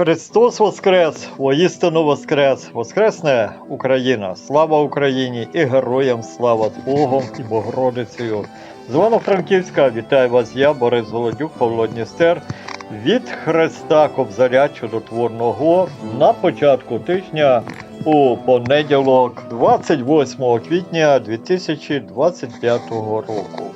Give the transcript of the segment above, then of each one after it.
Христос Воскрес! Воістину Воскрес! Воскресне Україна! Слава Україні і героям слава Богом і Богородицею! З Івано-Франківська вітаю вас я, Борис Володюк, Павло Дністер. Від Христа Кобзаря Чудотворного на початку тижня у понеділок, 28 квітня 2025 року.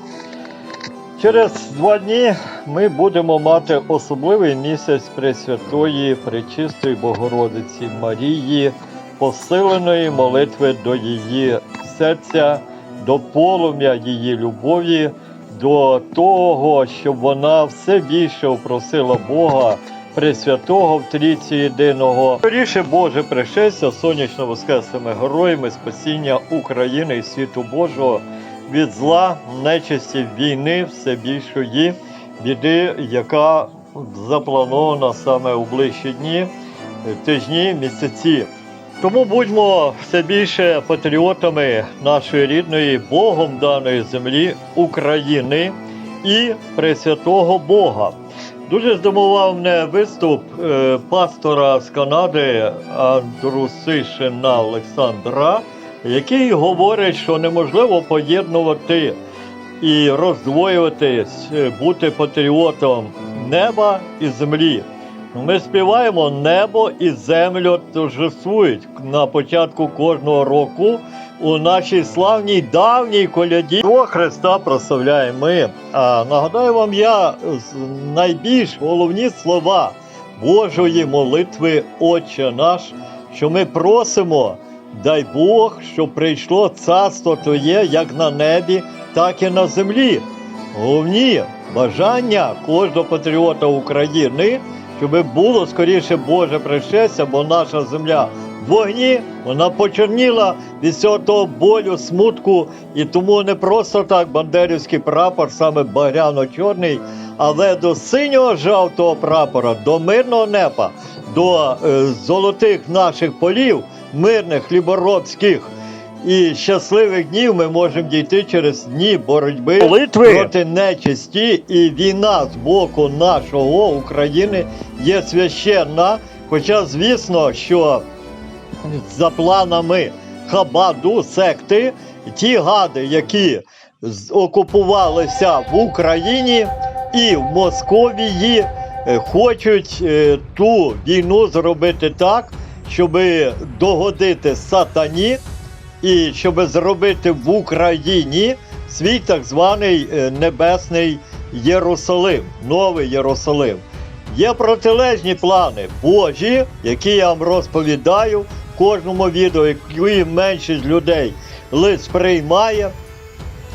Через два дні ми будемо мати особливий місяць Пресвятої Пречистої Богородиці Марії, посиленої молитви до її серця, до полум'я її любові, до того, щоб вона все більше упросила Бога Пресвятого в Трійці Єдиного. Скоріше Боже пришестя сонячно воскресними героями спасіння України і світу Божого від зла, нечисті війни, все більшої біди, яка запланована саме у ближчі дні, тижні, місяці. Тому будьмо все більше патріотами нашої рідної Богом даної землі України і Пресвятого Бога. Дуже здивував мене виступ е, пастора з Канади Андрусишина Олександра, який говорить, що неможливо поєднувати і роздвоюватись, е, бути патріотом неба і землі. Ми співаємо небо і землю торжествують на початку кожного року у нашій славній давній коляді До Христа прославляємо ми. А нагадаю вам я найбільш головні слова Божої молитви Отче наш, що ми просимо, дай Бог, щоб прийшло царство Твоє як на небі, так і на землі. Головні бажання кожного патріота України, щоб було скоріше Боже пришестя, бо наша земля в вогні, вона почорніла від всього того болю, смутку, і тому не просто так бандерівський прапор, саме багряно-чорний, але до синього жовтого прапора, до мирного неба, до е, золотих наших полів, мирних ліборобських. І щасливих днів ми можемо дійти через дні боротьби Молитви. проти нечисті, і війна з боку нашого України є священна. Хоча, звісно, що за планами Хабаду, секти, ті гади, які окупувалися в Україні і в Московії, е, хочуть е, ту війну зробити так, щоб догодити сатані і щоб зробити в Україні свій так званий е, небесний Єрусалим, новий Єрусалим. Є протилежні плани Божі, які я вам розповідаю в кожному відео, які меншість людей лише сприймає.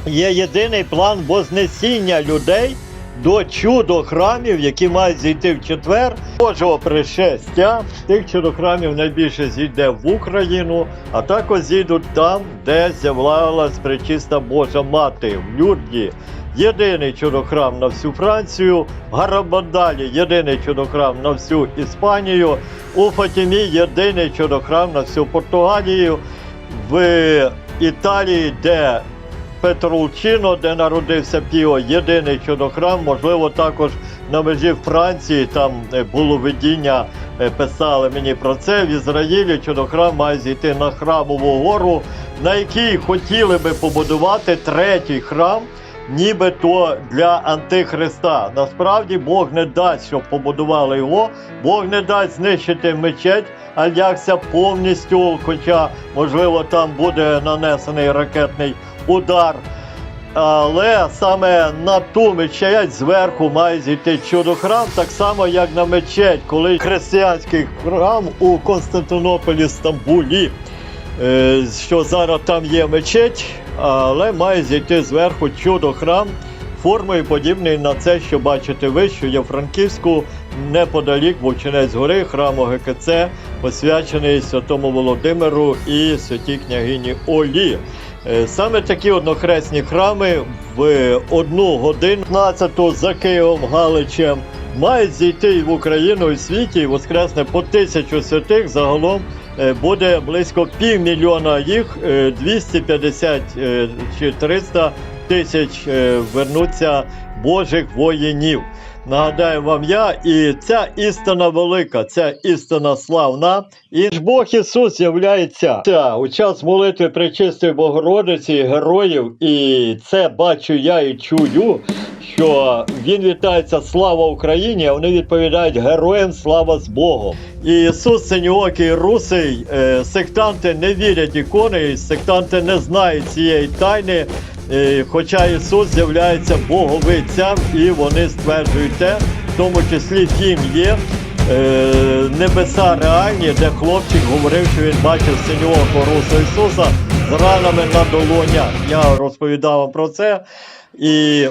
Є єдиний план вознесіння людей до чудо-храмів, які мають зійти в четвер Божого пришестя. Тих чудо-храмів найбільше зійде в Україну, а також зійдуть там, де з'являлась пречиста Божа Мати в Люрді. Єдиний чудохрам на всю Францію, в Гарабандалі єдиний чудохрам на всю Іспанію, у Фатімі єдиний чудохрам на всю Португалію, в Італії, де Петролчино, де народився Піо, єдиний чудохрам, можливо, також на межі Франції, там е, було видіння, е, писали мені про це. В Ізраїлі чудохрам має зійти на храмову гору, на якій хотіли би побудувати третій храм. Нібито для Антихриста. Насправді Бог не дасть, щоб побудували його, Бог не дасть знищити мечеть Алякся повністю, хоча, можливо, там буде нанесений ракетний удар. Але саме на ту мечеть зверху має зійти чудо-храм, так само, як на мечеть, коли християнський храм у Константинополі Стамбулі, е, що зараз там є мечеть, але має зійти зверху чудо-храм, формою подібний на це, що бачите ви, що є Франківську, неподалік Вовчинець гори, храму ГКЦ, посвячений святому Володимиру і святій княгині Олі. Е, Саме такі однохресні храми в одну годину 15 за Києвом Галичем мають зійти і в Україну і в світі і воскресне по тисячу святих. Загалом буде близько півмільйона їх, е, 250 е, чи 300 тисяч е, вернуться Божих воїнів. Нагадаю вам я, і ця істина велика, ця істина славна. І ж Бог Ісус являється у час молитви Пречистої Богородиці і героїв, і це бачу я і чую, що він вітається слава Україні, а вони відповідають героям слава з Богом. І Ісус Синьоокий Русий, е, сектанти не вірять ікони, сектанти не знають цієї тайни. Хоча Ісус з'являється боговицям, і вони стверджують те, в тому числі фільм є е, Небеса реальні, де хлопчик говорив, що він бачив синього Руса Ісуса з ранами на долонях. Я розповідав вам про це. І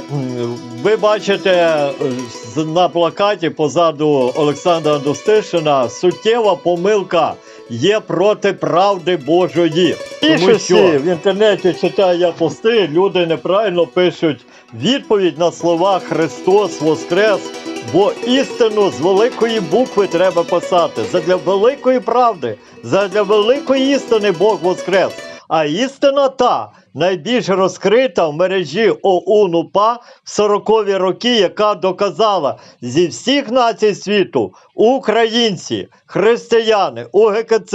ви бачите е, на плакаті позаду Олександра Достишина суттєва помилка є проти правди Божої. Тому що в інтернеті читаю я пости, люди неправильно пишуть відповідь на слова Христос Воскрес. Бо істину з великої букви треба писати. Задля великої правди, задля великої істини Бог Воскрес. А істина та найбільш розкрита в мережі ОУН УПА в 40-ві роки, яка доказала зі всіх націй світу українці, християни, УГКЦ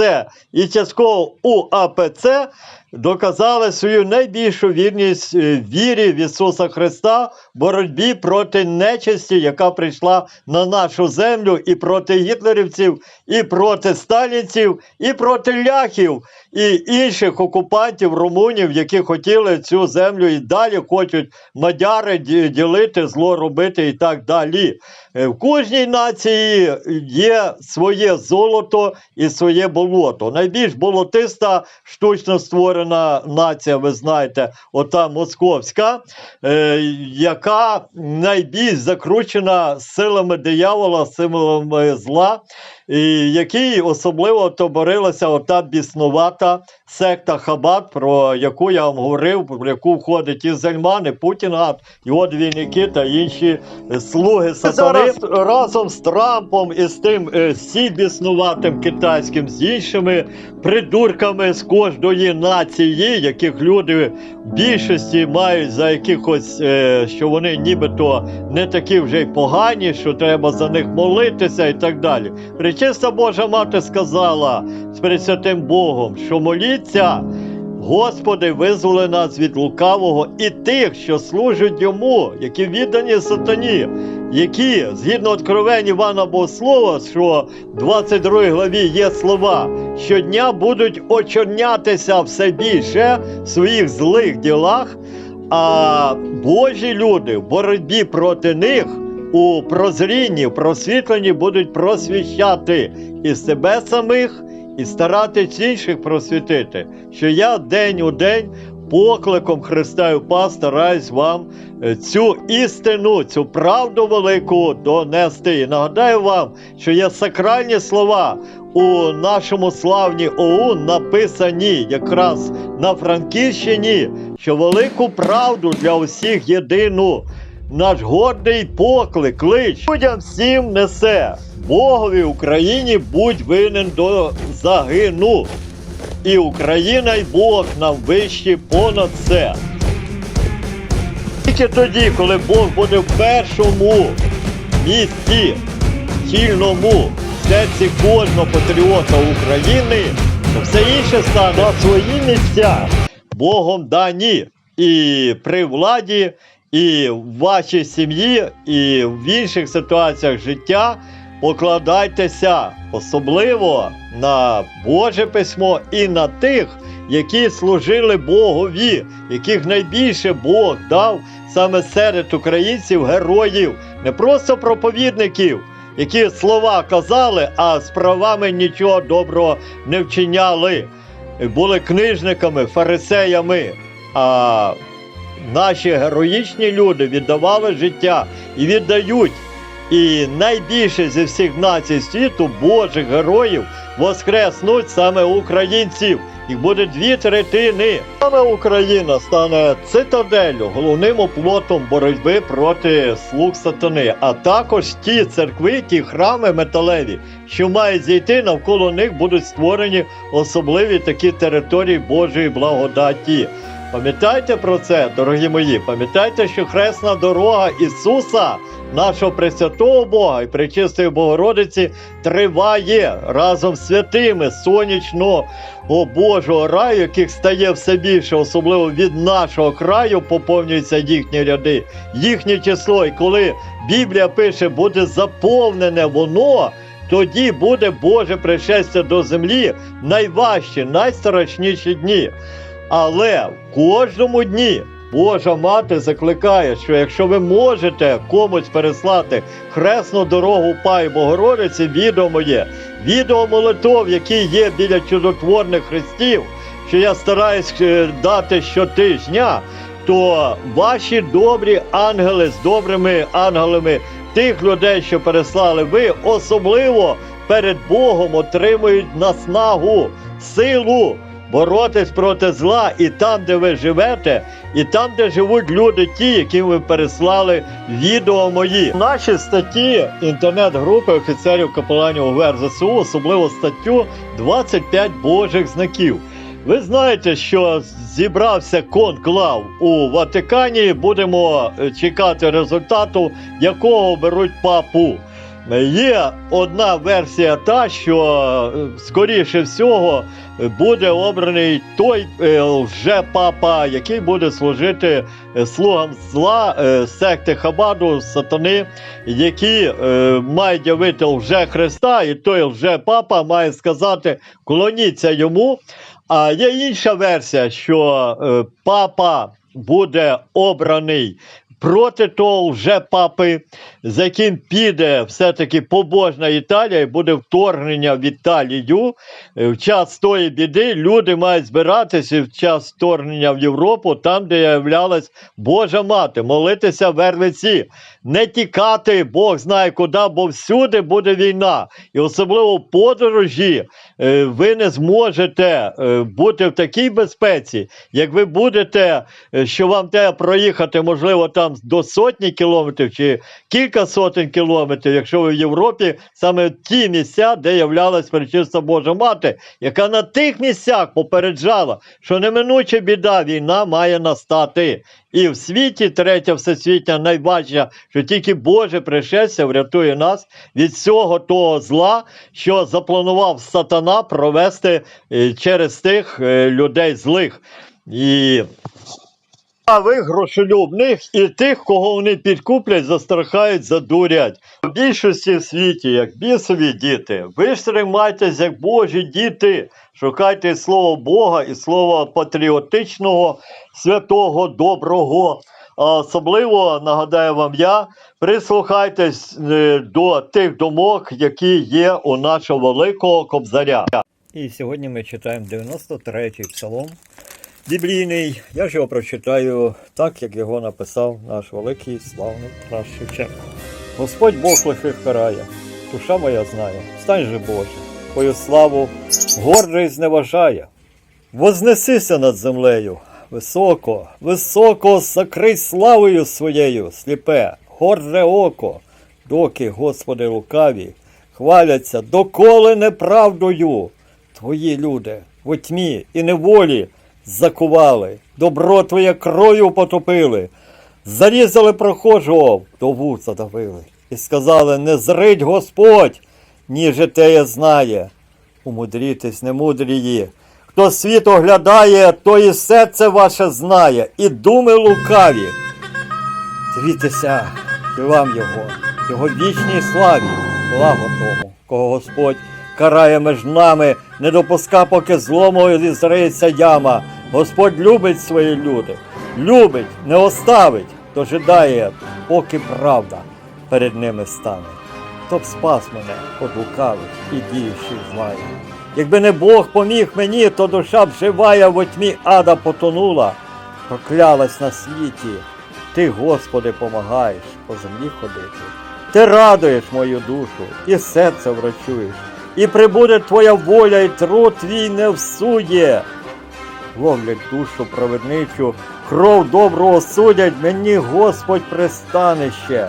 і частково УАПЦ доказали свою найбільшу вірність е, вірі в Ісуса Христа в боротьбі проти нечисті, яка прийшла на нашу землю, і проти гітлерівців, і проти сталінців, і проти ляхів, і інших окупантів, румунів, які хотіли цю землю і далі хочуть мадяри ділити, зло робити і так далі. Е, В кожній нації є своє золото і своє болото. Найбільш болотиста штучно створена нація, ви знаєте, ота московська, е, яка найбільш закручена силами диявола, силами зла, і який особливо то борилася ота біснувата секта Хабат, про яку я вам говорив, про яку входить і Зельман, і Путінгат, його двійники та інші е, слуги сатани. Зараз разом з Трампом і з тим е, сі китайським, з іншими придурками з кожної нації, яких люди в більшості мають за якихось, е, що вони нібито не такі вже й погані, що треба за них молитися і так далі. Пречиста Божа мати сказала з Пресвятим Богом, що моліться. Господи, визволи нас від лукавого і тих, що служать йому, які віддані сатані, які, згідно откровень Івана Богослова, що в 22 главі є слова, щодня будуть очорнятися все більше в своїх злих ділах, а Божі люди в боротьбі проти них у прозрінні, просвітленні будуть просвіщати і себе самих, і старатись інших просвітити, що я день у день покликом Христа і Упа стараюсь вам е, цю істину, цю правду велику донести. І нагадаю вам, що є сакральні слова у нашому славні ОУН написані якраз на Франківщині, що велику правду для усіх єдину. Наш гордий поклик, клич людям всім несе. Богові Україні будь винен до загину. І Україна й Бог нам вищі понад все. Тільки тоді, коли Бог буде в першому місці, цільному в серці кожного патріота України, то все інше стане на свої місця Богом дані і при владі, і в вашій сім'ї, і в інших ситуаціях життя. Покладайтеся особливо на Боже письмо і на тих, які служили Богові, яких найбільше Бог дав саме серед українців героїв, не просто проповідників, які слова казали, а справами нічого доброго не вчиняли, були книжниками, фарисеями. А наші героїчні люди віддавали життя і віддають. І найбільше зі всіх націй світу Божих героїв воскреснуть саме українців. Їх буде дві третини. Саме Україна стане цитаделлю, головним оплотом боротьби проти слуг сатани, а також ті церкви, ті храми металеві, що мають зійти навколо них будуть створені особливі такі території Божої благодаті. Пам'ятайте про це, дорогі мої. Пам'ятайте, що хресна дорога Ісуса, нашого Пресвятого Бога і Пречистої Богородиці, триває разом з святими сонячного Божого раю, яких стає все більше, особливо від нашого краю, поповнюються їхні ряди, їхнє число. І коли Біблія пише, буде заповнене воно. Тоді буде Боже пришестя до землі найважчі, найстрашніші дні. Але в кожному дні Божа мати закликає, що якщо ви можете комусь переслати хресну дорогу Пай Богородиці, відео моє, відео молитов, які є біля чудотворних хрестів, що я стараюсь е, дати щотижня, то ваші добрі ангели з добрими ангелами тих людей, що переслали ви, особливо перед Богом отримують наснагу, силу боротись проти зла і там, де ви живете, і там, де живуть люди, ті, яким ви переслали відео мої. Наші статті інтернет-групи офіцерів капеланів УВР ЗСУ, особливо статтю 25 Божих знаків. Ви знаєте, що зібрався конклав у Ватикані. Будемо е, чекати результату, якого беруть папу. Є одна версія, та що е, скоріше всього буде обраний той е, лже-папа, який буде служити е, слугам зла секти Хабаду, сатани, які мають явити лже Христа, і той лже-папа має сказати: клоніться йому. А є інша версія, що папа буде обраний проти того вже папи, за яким піде все-таки побожна Італія, і буде вторгнення в Італію. Е, В час тої біди люди мають збиратися в час вторгнення в Європу, там, де являлась Божа мати, молитися в Вервиці, не тікати, Бог знає куди, бо всюди буде війна. І особливо в подорожі е, ви не зможете е, бути в такій безпеці, як ви будете, е, що вам треба проїхати, можливо, там до сотні кілометрів чи кілька сотень кілометрів, якщо ви в Європі, саме ті місця, де являлась пречиста Божа мати, яка на тих місцях попереджала, що неминуча біда, війна має настати. І в світі третя всесвітня найважча, що тільки Боже пришестя врятує нас від всього того зла, що запланував сатана провести е, через тих е, людей злих. І а ви грошолюбних і тих, кого вони підкуплять, застрахають, задурять. В більшості в світі, як бісові діти, ви ж тримайтесь як Божі діти, шукайте слово Бога і слово патріотичного, святого, доброго. А особливо нагадаю вам я, прислухайтесь е, до тих думок, які є у нашого великого кобзаря. І сьогодні ми читаємо 93-й псалом біблійний. Я ж його прочитаю так, як його написав наш великий славний Тарас Шевченко. Господь Бог лихих карає, душа моя знає, стань же Боже, твою славу гордий зневажає. Вознесися над землею, високо, високо закрий славою своєю, сліпе, горде око, доки, Господи, лукаві, хваляться доколи неправдою. Твої люди в тьмі і неволі закували, добро твоє кров'ю потопили, зарізали прохожого, вдову задавили, і сказали: не зрить Господь, ніже теє знає. Умудрітесь, немудрії. Хто світ оглядає, то і серце ваше знає, і думи лукаві. Дивіться вам його, його вічній славі, слава тому, кого Господь карає між нами, не допуска, поки злому і яма. Господь любить свої люди, любить, не оставить, дожидає, поки правда перед ними стане. Хто б спас мене від лукавих і діючих злає. Якби не Бог поміг мені, то душа б живая во тьмі ада потонула, проклялась на світі. Ти, Господи, помагаєш по землі ходити. Ти радуєш мою душу і серце врачуєш, і прибуде твоя воля, і труд твій не всує. Ловлять душу праведничу, кров доброго судять, мені Господь пристанище,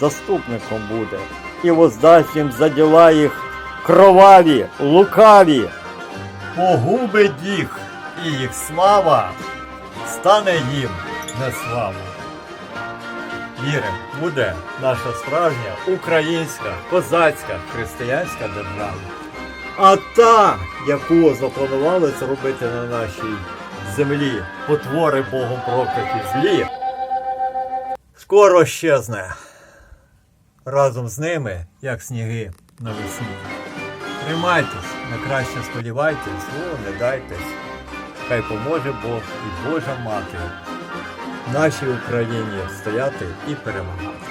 заступником буде, і воздасть їм за діла їх кроваві, лукаві. Погубить їх, і їх слава стане їм на славу. Віримо, буде наша справжня українська, козацька, християнська держава. А та, яку запланували зробити на нашій землі потвори Богом прокляті злі, скоро щезне. Разом з ними, як сніги навесні. Тримайтесь, на краще сподівайтесь, о, не дайтесь. Хай поможе Бог і Божа Мати нашій Україні стояти і перемагати.